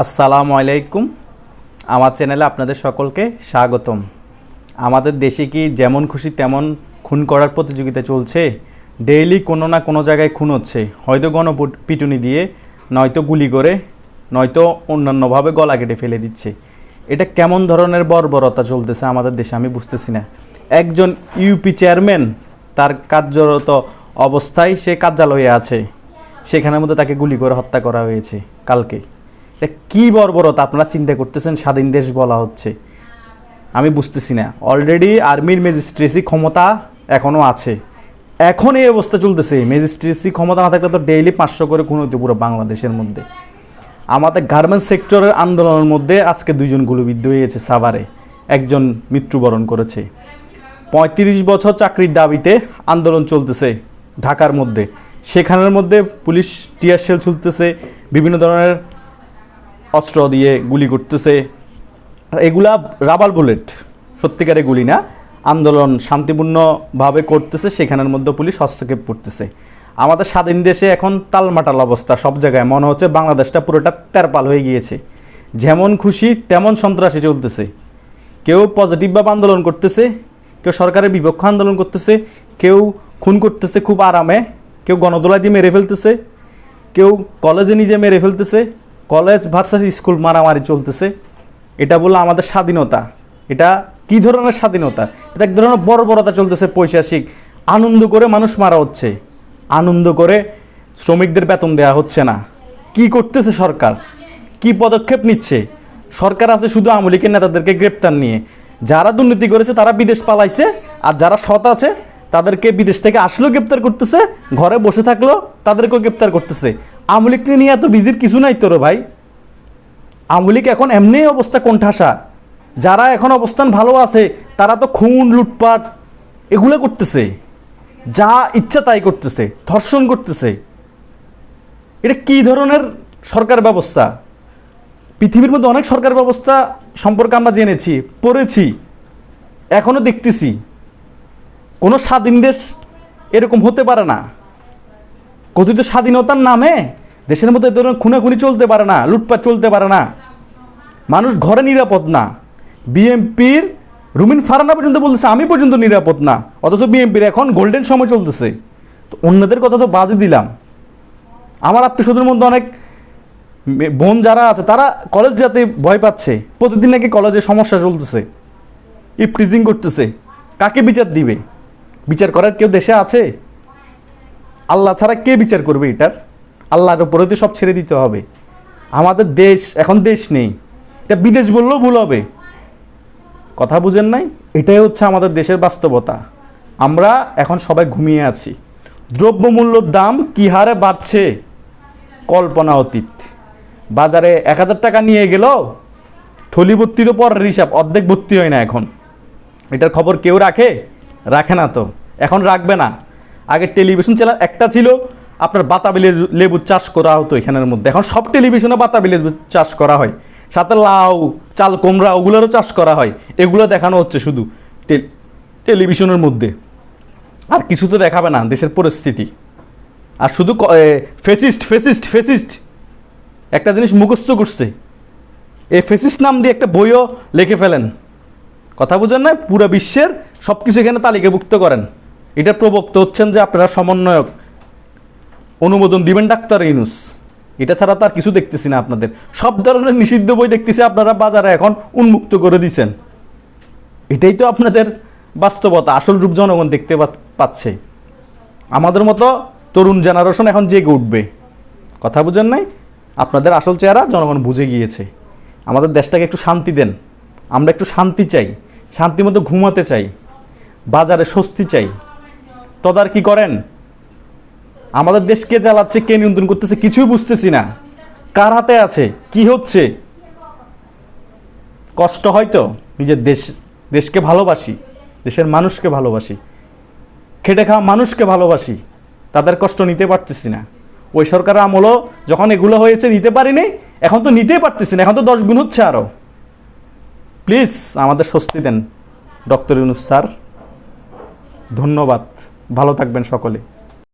আসসালামু আলাইকুম। আমার চ্যানেলে আপনাদের সকলকে স্বাগতম। আমাদের দেশে কি যেমন খুশি তেমন খুন করার প্রতিযোগিতা চলছে। ডেইলি কোনো না কোনো জায়গায় খুন হচ্ছে। হয়তো গণ পিটুনি দিয়ে, নয়তো গুলি করে, নয়তো অন্যান্যভাবে গলা কেটে ফেলে দিচ্ছে। এটা কেমন ধরনের বর্বরতা চলতেছে আমাদের দেশে আমি বুঝতেছি না। একজন ইউপি চেয়ারম্যান, তার কার্যরত অবস্থায় সে কার্যালয়ে আছে। সেখানের মধ্যে তাকে গুলি করে হত্যা করা হয়েছে কালকে। এটা কী বর্বরতা আপনারা চিন্তা করতেছেন? স্বাধীন দেশ বলা হচ্ছে। আমি বুঝতেছি না। অলরেডি আর্মির ম্যাজিস্ট্রেসি ক্ষমতা এখনও আছে। এখন এই অবস্থা চলতেছে। ম্যাজিস্ট্রেসি ক্ষমতা না থাকলে তো ডেইলি পাঁচশো করে খুন হইতো পুরো বাংলাদেশের মধ্যে। আমাদের গার্মেন্টস সেক্টরের আন্দোলনের মধ্যে আজকে দুইজন গুলিবিদ্ধ হয়েছে সাভারে। একজন মৃত্যুবরণ করেছে। পঁয়ত্রিশ বছর চাকরির দাবিতে আন্দোলন চলতেছে ঢাকার মধ্যে। সেখানের মধ্যে পুলিশ টিয়ার শেল ছুলতেছে। বিভিন্ন ধরনের অস্ত্র দিয়ে গুলি করতেছে। এগুলা রাবার বুলেট সত্যিকারে গুলি না। আন্দোলন শান্তিপূর্ণভাবে করতেছে, সেখানের মধ্যে পুলিশ হস্তক্ষেপ করতেছে। আমাদের স্বাধীন দেশে এখন তালমাটাল অবস্থা, সব জায়গায়। মনে হচ্ছে বাংলাদেশটা পুরোটা তেরপাল হয়ে গিয়েছে। যেমন খুশি, তেমন সন্ত্রাসী চলতেছে। কেউ পজিটিভভাবে আন্দোলন করতেছে, কেউ সরকারের বিপক্ষ আন্দোলন করতেছে, কেউ খুন করতেছে খুব আরামে, কেউ গণদোলা দিয়ে মেরে ফেলতেছে, কেউ কলেজে নিজে মেরে ফেলতেছে। কলেজ ভার্সাস স্কুল মারামারি চলতেছে। এটা বলল আমাদের স্বাধীনতা। এটা কি ধরনের স্বাধীনতা? এটা এক ধরনের বর্বরতা চলতেছে পৈশাসিক। আনন্দ করে মানুষ মারা হচ্ছে। আনন্দ করে শ্রমিকদের বেতন দেওয়া হচ্ছে না। কি করতেছে সরকার? কি পদক্ষেপ নিচ্ছে? সরকার আছে শুধু আওয়ামী লীগের নেতাদেরকে গ্রেপ্তার নিয়ে। যারা দুর্নীতি করেছে, তারা বিদেশ পালাইছে। আর যারা সৎ আছে, তাদেরকে বিদেশ থেকে আসলেও গ্রেপ্তার করতেছে, ঘরে বসে থাকলেও তাদেরকেও গ্রেপ্তার করতেছে। আওয়ামী লীগকে নিয়ে এত বিজির কিছু নাই তোর ভাই। আওয়ামী লীগ এখন এমনি অবস্থা কোণঠাসা। যারা এখন অবস্থান ভালো আছে, তারা তো খুন, লুটপাট এগুলো করতেছে। যা ইচ্ছা তাই করতেছে, ধর্ষণ করতেছে। এটা কি ধরনের সরকার ব্যবস্থা? পৃথিবীর মধ্যে অনেক সরকার ব্যবস্থা সম্পর্কে আমরা জেনেছি, পড়েছি এখনও দেখতেছি। কোনো স্বাধীন দেশ এরকম হতে পারে না। কথিত স্বাধীনতার নামে দেশের মধ্যে এ ধরনের খুনাখুনি চলতে পারে না, লুটপাট চলতে পারে না। মানুষ ঘরে নিরাপদ না। বিএমপির রুমিন ফারানা পর্যন্ত বলতেছে, আমি পর্যন্ত নিরাপদ না। অথচ বিএমপির এখন গোল্ডেন সময় চলতেছে। তো অন্যদের কথা তো বাদই দিলাম। আমার আত্মীয়স্বজনের মধ্যে অনেক বোন যারা আছে, তারা কলেজ যাতে ভয় পাচ্ছে, প্রতিদিন নাকি কলেজে সমস্যা চলতেছে, ইফটিজিং করতেছে। কাকে বিচার দিবে? বিচার করার কেউ দেশে আছে? আল্লাহ ছাড়া কে বিচার করবে এটার? আল্লাহর উপরে তো সব ছেড়ে দিতে হবে। আমাদের দেশ, এখন দেশ নেই। এটা বিদেশ বললেও ভুল হবে। কথা বুঝেন নাই? এটাই হচ্ছে আমাদের দেশের বাস্তবতা। আমরা এখন সবাই ঘুমিয়ে আছি। দ্রব্যমূল্যর দাম কী হারে বাড়ছে? কল্পনা অতীত। বাজারে এক হাজার টাকা নিয়ে গেল, থলি ভর্তির পরের হিসাব অর্ধেক ভর্তি হয় না এখন। এটার খবর কেউ রাখে? রাখে না তো। এখন রাখবে না। আগে টেলিভিশন চ্যানেল একটা ছিল আপনার বাতাবি লেবু- চাষ করা হতো এখানের মধ্যে। এখন সব টেলিভিশনে বাতাবি লেবু চাষ করা হয়। সাথে লাউ, চাল, কুমড়া ওগুলোরও চাষ করা হয়। এগুলো দেখানো হচ্ছে শুধু টেলিভিশনের মধ্যে। আর কিছু তো দেখাবে না দেশের পরিস্থিতি। আর শুধু ফেসিস্ট ফেসিস্ট ফেসিস্ট। একটা জিনিস মুখস্থ করছে। এই ফেসিস্ট নাম দিয়ে একটা বইও লিখে ফেলেন। কথা বুঝেন না পুরো বিশ্বের সব কিছু এখানে তালিকাভুক্ত করেন। এটা প্রবক্ত হচ্ছেন যে আপনারা সমন্বয়ক। অনুমোদন দিবেন ডাক্তার ইনুস এটা ছাড়া তো আর কিছু দেখতেছি না আপনাদের। সব ধরনের নিষিদ্ধ বই দেখতেছি আপনারা বাজারে এখন উন্মুক্ত করে দিছেন। এটাই তো আপনাদের বাস্তবতা, আসল রূপ জনগণ দেখতে পাচ্ছে। আমাদের মতো তরুণ জেনারেশন এখন জেগে উঠবে। কথা বুঝেন নাই? আপনাদের আসল চেহারা জনগণ বুঝে গিয়েছে। আমাদের দেশটাকে একটু শান্তি দেন। আমরা একটু শান্তি চাই। শান্তি মতো ঘুমাতে চাই। বাজারে স্বস্তি চাই। তদার কি করেন। আমাদের দেশ কে কে নিয়ন্ত্রণ করতেছে, কিছুই বুঝতেছি না। কার হাতে আছে? কি হচ্ছে? কষ্ট হয়তো নিজের দেশ, দেশকে ভালোবাসি, দেশের মানুষকে ভালোবাসি, খেটে খাওয়া মানুষকে ভালোবাসি, তাদের কষ্ট নিতে পারতেছি না। ওই সরকারের আমলও যখন এগুলো হয়েছে, নিতে পারিনি, এখন তো নিতেই পারতেছি না, এখন তো দশ গুণ হচ্ছে আরও প্লিজ, আমাদের স্বস্তি দেন। ডক্টর ইউনুস স্যার, ধন্যবাদ। ভালো থাকবেন সকলে।